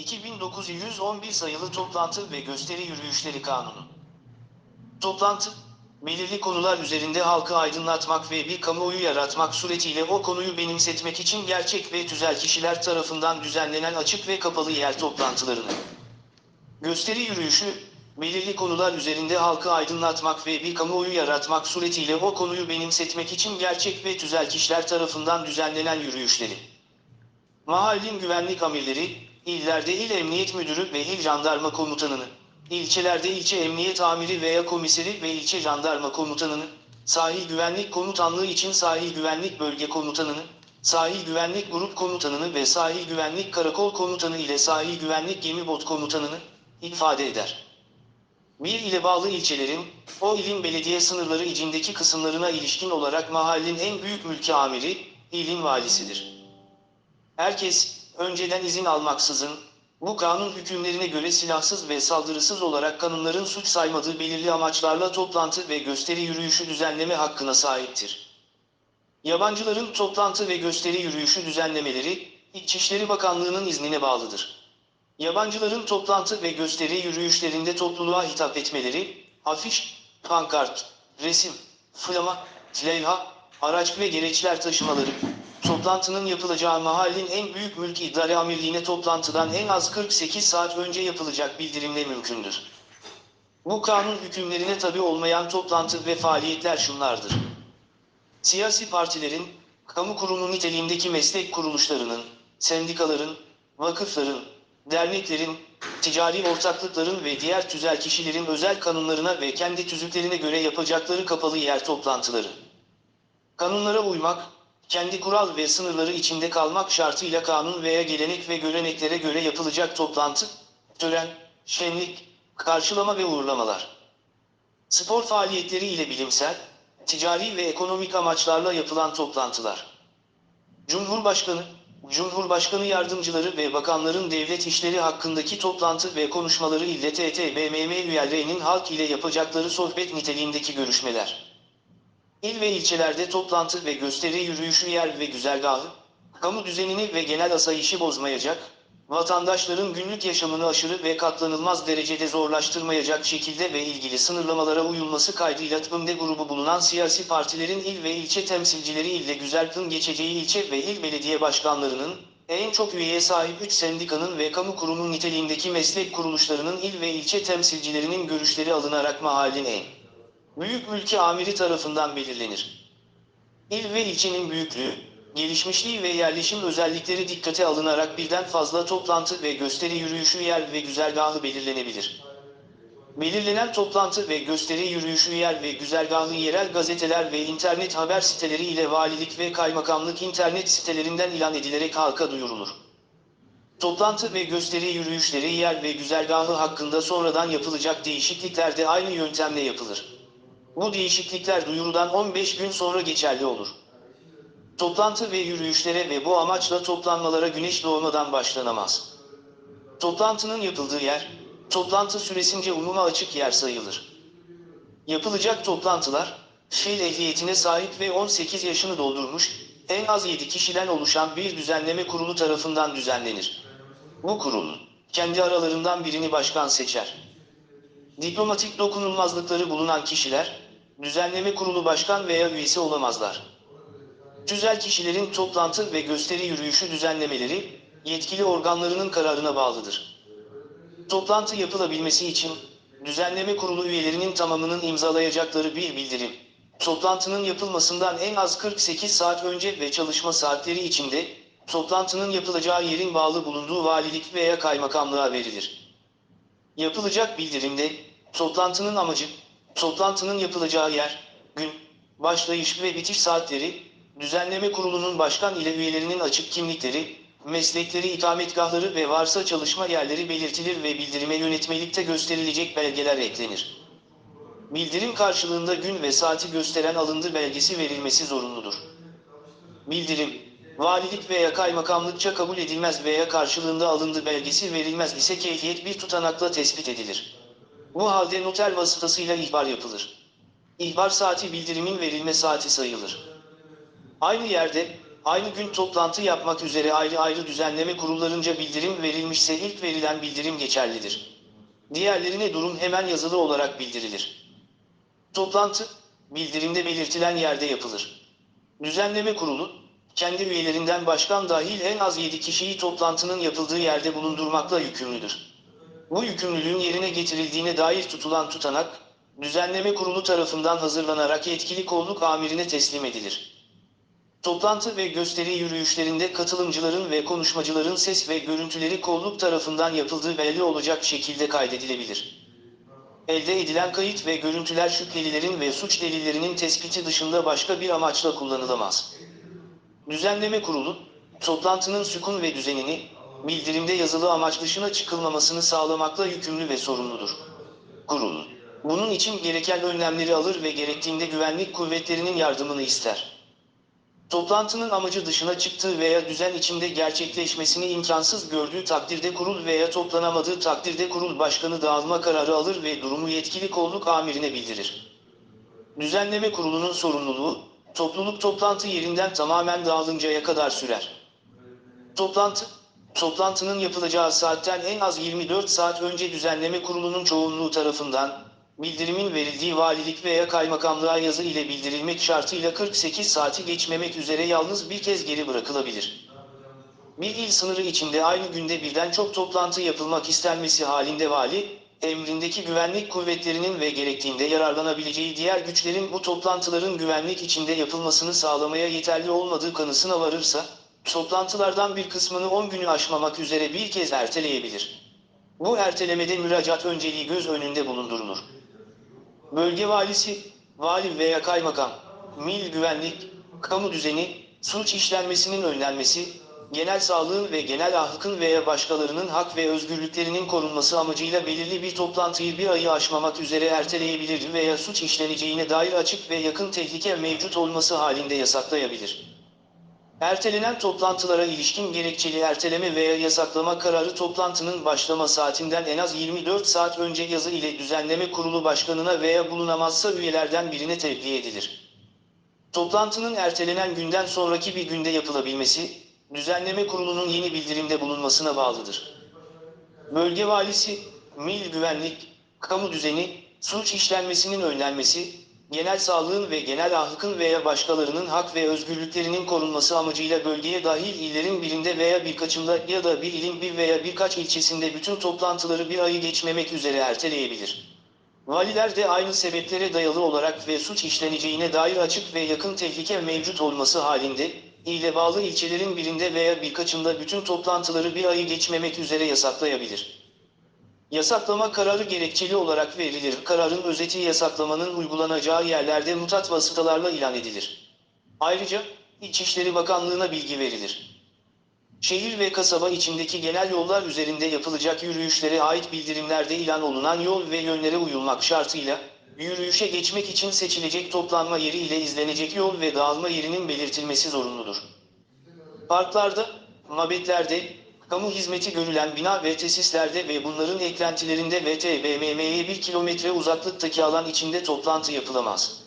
2911 sayılı toplantı ve gösteri yürüyüşleri kanunu. Toplantı, belirli konular üzerinde halkı aydınlatmak ve bir kamuoyu yaratmak suretiyle o konuyu benimsetmek için gerçek ve tüzel kişiler tarafından düzenlenen açık ve kapalı yer toplantılarını. Gösteri yürüyüşü, belirli konular üzerinde halkı aydınlatmak ve bir kamuoyu yaratmak suretiyle o konuyu benimsetmek için gerçek ve tüzel kişiler tarafından düzenlenen yürüyüşleri. Mahallin güvenlik amirleri, illerde il emniyet müdürü ve il jandarma komutanını, ilçelerde ilçe emniyet amiri veya komiseri ve ilçe jandarma komutanını, sahil güvenlik komutanlığı için sahil güvenlik bölge komutanını, sahil güvenlik grup komutanını ve sahil güvenlik karakol komutanı ile sahil güvenlik gemi bot komutanını ifade eder. Bir ile bağlı ilçelerin, o ilin belediye sınırları içindeki kısımlarına ilişkin olarak mahallin en büyük mülki amiri, ilin valisidir. Herkes, önceden izin almaksızın, bu kanun hükümlerine göre silahsız ve saldırısız olarak kanunların suç saymadığı belirli amaçlarla toplantı ve gösteri yürüyüşü düzenleme hakkına sahiptir. Yabancıların toplantı ve gösteri yürüyüşü düzenlemeleri, İçişleri Bakanlığı'nın iznine bağlıdır. Yabancıların toplantı ve gösteri yürüyüşlerinde topluluğa hitap etmeleri, afiş, pankart, resim, flama, levha, araç ve gereçler taşımaları, toplantının yapılacağı mahallin en büyük mülk idare amirliğine toplantıdan en az 48 saat önce yapılacak bildirimle mümkündür. Bu kanun hükümlerine tabi olmayan toplantı ve faaliyetler şunlardır. Siyasi partilerin, kamu kurumu niteliğindeki meslek kuruluşlarının, sendikaların, vakıfların, derneklerin, ticari ortaklıkların ve diğer tüzel kişilerin özel kanunlarına ve kendi tüzüklerine göre yapacakları kapalı yer toplantıları. Kanunlara uymak, kendi kural ve sınırları içinde kalmak şartıyla kanun veya gelenek ve göreneklere göre yapılacak toplantı, tören, şenlik, karşılama ve uğurlamalar. Spor faaliyetleri ile bilimsel, ticari ve ekonomik amaçlarla yapılan toplantılar. Cumhurbaşkanı, Cumhurbaşkanı yardımcıları ve bakanların devlet işleri hakkındaki toplantı ve konuşmaları ile TTBMM üyelerinin halk ile yapacakları sohbet niteliğindeki görüşmeler. İl ve ilçelerde toplantı ve gösteri yürüyüşü yer ve güzergahı, kamu düzenini ve genel asayişi bozmayacak, vatandaşların günlük yaşamını aşırı ve katlanılmaz derecede zorlaştırmayacak şekilde ve ilgili sınırlamalara uyulması kaydıyla TBMD grubu bulunan siyasi partilerin il ve ilçe temsilcileri ile güzergahın geçeceği ilçe ve il belediye başkanlarının, en çok üyeye sahip 3 sendikanın ve kamu kurumu niteliğindeki meslek kuruluşlarının il ve ilçe temsilcilerinin görüşleri alınarak mahallin en büyük mülki amiri tarafından belirlenir. İl ve ilçenin büyüklüğü, gelişmişliği ve yerleşim özellikleri dikkate alınarak birden fazla toplantı ve gösteri yürüyüşü yer ve güzergahı belirlenebilir. Belirlenen toplantı ve gösteri yürüyüşü yer ve güzergahı yerel gazeteler ve internet haber siteleri ile valilik ve kaymakamlık internet sitelerinden ilan edilerek halka duyurulur. Toplantı ve gösteri yürüyüşleri yer ve güzergahı hakkında sonradan yapılacak değişiklikler de aynı yöntemle yapılır. Bu değişiklikler duyurudan 15 gün sonra geçerli olur. Toplantı ve yürüyüşlere ve bu amaçla toplanmalara güneş doğmadan başlanamaz. Toplantının yapıldığı yer, toplantı süresince umuma açık yer sayılır. Yapılacak toplantılar, fiil ehliyetine sahip ve 18 yaşını doldurmuş, en az 7 kişiden oluşan bir düzenleme kurulu tarafından düzenlenir. Bu kurul, kendi aralarından birini başkan seçer. Diplomatik dokunulmazlıkları bulunan kişiler, düzenleme kurulu başkan veya üyesi olamazlar. Tüzel kişilerin toplantı ve gösteri yürüyüşü düzenlemeleri, yetkili organlarının kararına bağlıdır. Toplantı yapılabilmesi için, düzenleme kurulu üyelerinin tamamının imzalayacakları bir bildirim, toplantının yapılmasından en az 48 saat önce ve çalışma saatleri içinde, toplantının yapılacağı yerin bağlı bulunduğu valilik veya kaymakamlığa verilir. Yapılacak bildirimde, toplantının amacı, toplantının yapılacağı yer, gün, başlayış ve bitiş saatleri, düzenleme kurulunun başkan ile üyelerinin açık kimlikleri, meslekleri, ikametgahları ve varsa çalışma yerleri belirtilir ve bildirime yönetmelikte gösterilecek belgeler eklenir. Bildirim karşılığında gün ve saati gösteren alındı belgesi verilmesi zorunludur. Bildirim, valilik veya kaymakamlıkça kabul edilmez veya karşılığında alındı belgesi verilmez ise keyfiyet bir tutanakla tespit edilir. Bu halde noter vasıtasıyla ihbar yapılır. İhbar saati bildirimin verilme saati sayılır. Aynı yerde, aynı gün toplantı yapmak üzere ayrı ayrı düzenleme kurullarınca bildirim verilmişse ilk verilen bildirim geçerlidir. Diğerlerine durum hemen yazılı olarak bildirilir. Toplantı, bildirimde belirtilen yerde yapılır. Düzenleme kurulu, kendi üyelerinden başkan dahil en az 7 kişiyi toplantının yapıldığı yerde bulundurmakla yükümlüdür. Bu yükümlülüğün yerine getirildiğine dair tutulan tutanak, düzenleme kurulu tarafından hazırlanarak yetkili kolluk amirine teslim edilir. Toplantı ve gösteri yürüyüşlerinde katılımcıların ve konuşmacıların ses ve görüntüleri kolluk tarafından yapıldığı belli olacak şekilde kaydedilebilir. Elde edilen kayıt ve görüntüler şüphelilerin ve suç delillerinin tespiti dışında başka bir amaçla kullanılamaz. Düzenleme kurulu, toplantının sükun ve düzenini, bildirimde yazılı amaç dışına çıkılmamasını sağlamakla yükümlü ve sorumludur. Kurulu, bunun için gereken önlemleri alır ve gerektiğinde güvenlik kuvvetlerinin yardımını ister. Toplantının amacı dışına çıktığı veya düzen içinde gerçekleşmesini imkansız gördüğü takdirde kurul veya toplanamadığı takdirde kurul başkanı dağılma kararı alır ve durumu yetkili kolluk amirine bildirir. Düzenleme kurulunun sorumluluğu, topluluk toplantı yerinden tamamen dağılıncaya kadar sürer. Toplantı, toplantının yapılacağı saatten en az 24 saat önce düzenleme kurulunun çoğunluğu tarafından, bildirimin verildiği valilik veya kaymakamlığa yazı ile bildirilmek şartıyla 48 saati geçmemek üzere yalnız bir kez geri bırakılabilir. Bir il sınırı içinde aynı günde birden çok toplantı yapılmak istenmesi halinde vali, emrindeki güvenlik kuvvetlerinin ve gerektiğinde yararlanabileceği diğer güçlerin bu toplantıların güvenlik içinde yapılmasını sağlamaya yeterli olmadığı kanısına varırsa, toplantılardan bir kısmını 10 günü aşmamak üzere bir kez erteleyebilir. Bu ertelemede müracaat önceliği göz önünde bulundurulur. Bölge valisi, vali veya kaymakam, mil güvenlik, kamu düzeni, suç işlenmesinin önlenmesi, genel sağlığın ve genel ahlakın veya başkalarının hak ve özgürlüklerinin korunması amacıyla belirli bir toplantıyı bir ayı aşmamak üzere erteleyebilir veya suç işleneceğine dair açık ve yakın tehlike mevcut olması halinde yasaklayabilir. Ertelenen toplantılara ilişkin gerekçeli erteleme veya yasaklama kararı toplantının başlama saatinden en az 24 saat önce yazı ile düzenleme kurulu başkanına veya bulunamazsa üyelerden birine tebliğ edilir. Toplantının ertelenen günden sonraki bir günde yapılabilmesi, düzenleme kurulunun yeni bildirimde bulunmasına bağlıdır. Bölge valisi, mil güvenlik, kamu düzeni, suç işlenmesinin önlenmesi, genel sağlığın ve genel ahlakın veya başkalarının hak ve özgürlüklerinin korunması amacıyla bölgeye dahil illerin birinde veya birkaçında ya da bir ilin bir veya birkaç ilçesinde bütün toplantıları bir ayı geçmemek üzere erteleyebilir. Valiler de aynı sebeplere dayalı olarak ve suç işleneceğine dair açık ve yakın tehlike mevcut olması halinde, ile bağlı ilçelerin birinde veya birkaçında bütün toplantıları bir ayı geçmemek üzere yasaklayabilir. Yasaklama kararı gerekçeli olarak verilir. Kararın özeti yasaklamanın uygulanacağı yerlerde mutat vasıtalarla ilan edilir. Ayrıca, İçişleri Bakanlığı'na bilgi verilir. Şehir ve kasaba içindeki genel yollar üzerinde yapılacak yürüyüşlere ait bildirimlerde ilan olunan yol ve yönlere uyulmak şartıyla, yürüyüşe geçmek için seçilecek toplanma yeri ile izlenecek yol ve dağılma yerinin belirtilmesi zorunludur. Parklarda, mabetlerde, kamu hizmeti görülen bina ve tesislerde ve bunların eklentilerinde ve TBMM'ye 1 kilometre uzaklıktaki alan içinde toplantı yapılamaz.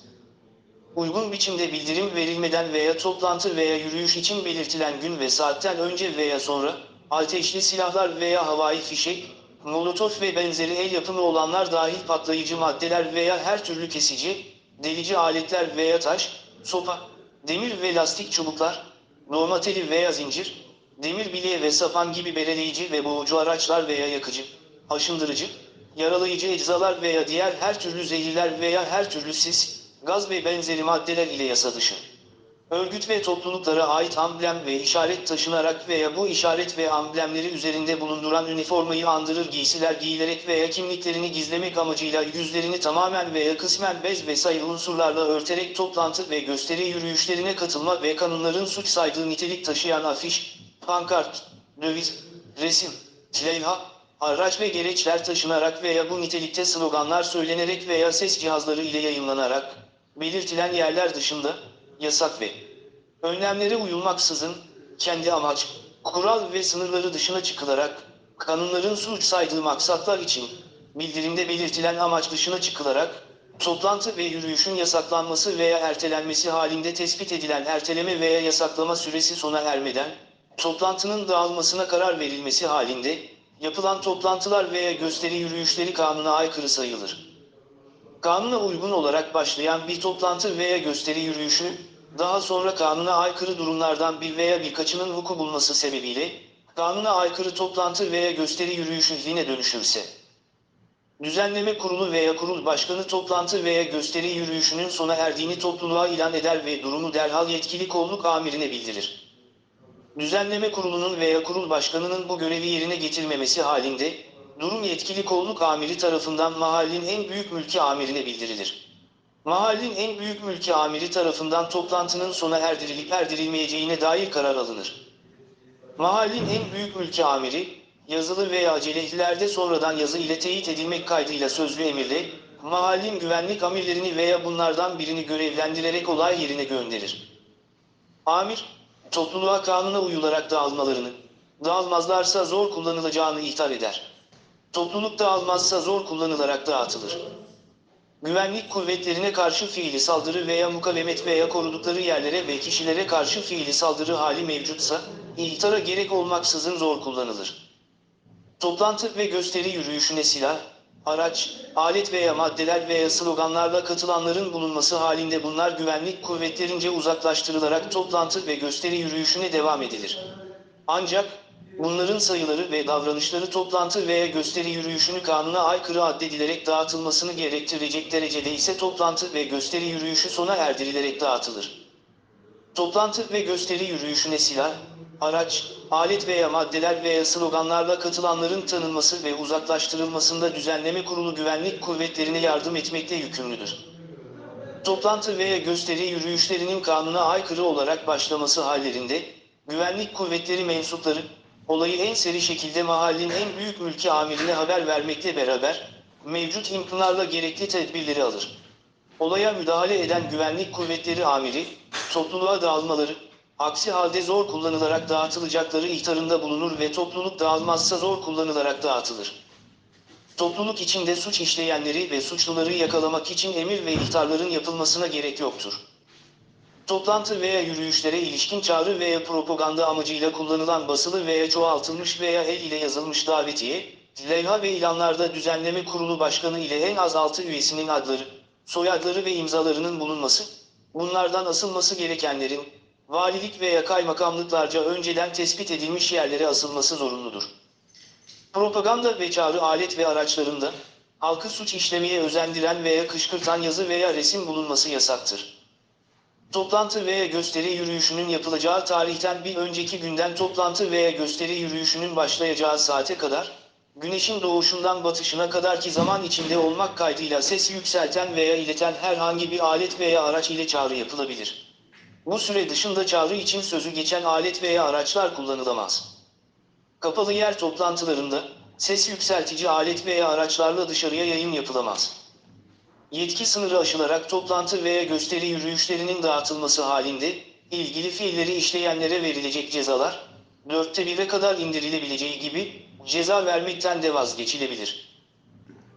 Uygun biçimde bildirim verilmeden veya toplantı veya yürüyüş için belirtilen gün ve saatten önce veya sonra, ateşli silahlar veya havai fişek, molotof ve benzeri el yapımı olanlar dahil patlayıcı maddeler veya her türlü kesici, delici aletler veya taş, sopa, demir ve lastik çubuklar, norma teli veya zincir, demir bilye ve sapan gibi belirleyici ve boğucu araçlar veya yakıcı, aşındırıcı, yaralayıcı eczalar veya diğer her türlü zehirler veya her türlü sis, gaz ve benzeri maddeler ile yasa dışı. Örgüt ve topluluklara ait amblem ve işaret taşınarak veya bu işaret ve amblemleri üzerinde bulunduran üniformayı andırır giysiler giyilerek veya kimliklerini gizlemek amacıyla yüzlerini tamamen veya kısmen bez ve sayı unsurlarla örterek toplantı ve gösteri yürüyüşlerine katılma ve kanunların suç saydığı nitelik taşıyan afiş, pankart, döviz, resim, levha, araç ve gereçler taşınarak veya bu nitelikte sloganlar söylenerek veya ses cihazları ile yayınlanarak, belirtilen yerler dışında, yasak ve önlemlere uyulmaksızın, kendi amaç, kural ve sınırları dışına çıkılarak, kanunların suç saydığı maksatlar için, bildirimde belirtilen amaç dışına çıkılarak, Toplantı ve yürüyüşün yasaklanması veya ertelenmesi halinde tespit edilen erteleme veya yasaklama süresi sona ermeden, toplantının dağılmasına karar verilmesi halinde, yapılan toplantılar veya gösteri yürüyüşleri kanuna aykırı sayılır. Kanuna uygun olarak başlayan bir toplantı veya gösteri yürüyüşü, daha sonra kanuna aykırı durumlardan bir veya birkaçının vuku bulması sebebiyle, kanuna aykırı toplantı veya gösteri yürüyüşü yine dönüşürse, Düzenleme kurulu veya kurul başkanı toplantı veya gösteri yürüyüşünün sona erdiğini topluluğa ilan eder ve durumu derhal yetkili kolluk amirine bildirir. Düzenleme kurulunun veya kurul başkanının bu görevi yerine getirmemesi halinde, durum yetkili kolluk amiri tarafından mahallin en büyük mülki amirine bildirilir. Mahallin en büyük mülki amiri tarafından toplantının sona erdirilip erdirilmeyeceğine dair karar alınır. Mahallin en büyük mülki amiri, yazılı veya acelelilerde sonradan yazı ile teyit edilmek kaydıyla sözlü emirle, mahallin güvenlik amirlerini veya bunlardan birini görevlendirerek olay yerine gönderir. Amir, topluluğa kanuna uyularak dağılmalarını, dağılmazlarsa zor kullanılacağını ihtar eder. Topluluk dağılmazsa zor kullanılarak dağıtılır. Güvenlik kuvvetlerine karşı fiili saldırı veya mukavemet veya korudukları yerlere ve kişilere karşı fiili saldırı hali mevcutsa, ihtara gerek olmaksızın zor kullanılır. Toplantı ve gösteri yürüyüşüne silah, araç, alet veya maddeler veya sloganlarla katılanların bulunması halinde bunlar güvenlik kuvvetlerince uzaklaştırılarak toplantı ve gösteri yürüyüşüne devam edilir. Ancak, bunların sayıları ve davranışları toplantı veya gösteri yürüyüşünü kanuna aykırı addedilerek dağıtılmasını gerektirecek derecede ise toplantı ve gösteri yürüyüşü sona erdirilerek dağıtılır. Toplantı ve gösteri yürüyüşüne silah, araç, alet veya maddeler veya sloganlarla katılanların tanınması ve uzaklaştırılmasında düzenleme kurulu güvenlik kuvvetlerine yardım etmekle yükümlüdür. Toplantı veya gösteri yürüyüşlerinin kanuna aykırı olarak başlaması hallerinde, güvenlik kuvvetleri mensupları, olayı en seri şekilde mahallin en büyük mülki amirine haber vermekle beraber, mevcut imkanlarla gerekli tedbirleri alır. Olaya müdahale eden güvenlik kuvvetleri amiri, topluluğa dağılmaları, aksi halde zor kullanılarak dağıtılacakları ihtarında bulunur ve topluluk dağılmazsa zor kullanılarak dağıtılır. Topluluk içinde suç işleyenleri ve suçluları yakalamak için emir ve ihtarların yapılmasına gerek yoktur. Toplantı veya yürüyüşlere ilişkin çağrı veya propaganda amacıyla kullanılan basılı veya çoğaltılmış veya el ile yazılmış davetiye, levha ve ilanlarda düzenleme kurulu başkanı ile en az 6 üyesinin adları, soyadları ve imzalarının bulunması, bunlardan asılması gerekenlerin, valilik veya kaymakamlıklarca önceden tespit edilmiş yerlere asılması zorunludur. Propaganda ve çağrı alet ve araçlarında, halkı suç işlemeye özendiren veya kışkırtan yazı veya resim bulunması yasaktır. Toplantı veya gösteri yürüyüşünün yapılacağı tarihten bir önceki günden toplantı veya gösteri yürüyüşünün başlayacağı saate kadar, güneşin doğuşundan batışına kadarki zaman içinde olmak kaydıyla ses yükselten veya ileten herhangi bir alet veya araç ile çağrı yapılabilir. Bu süre dışında çağrı için sözü geçen alet veya araçlar kullanılamaz. Kapalı yer toplantılarında, ses yükseltici alet veya araçlarla dışarıya yayın yapılamaz. Yetki sınırı aşılarak toplantı veya gösteri yürüyüşlerinin dağıtılması halinde, ilgili fiilleri işleyenlere verilecek cezalar, dörtte bire kadar indirilebileceği gibi, ceza vermekten de vazgeçilebilir.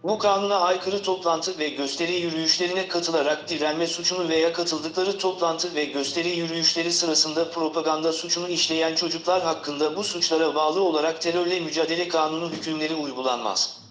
Bu kanuna aykırı toplantı ve gösteri yürüyüşlerine katılarak direnme suçunu veya katıldıkları toplantı ve gösteri yürüyüşleri sırasında propaganda suçunu işleyen çocuklar hakkında bu suçlara bağlı olarak terörle mücadele kanunu hükümleri uygulanmaz.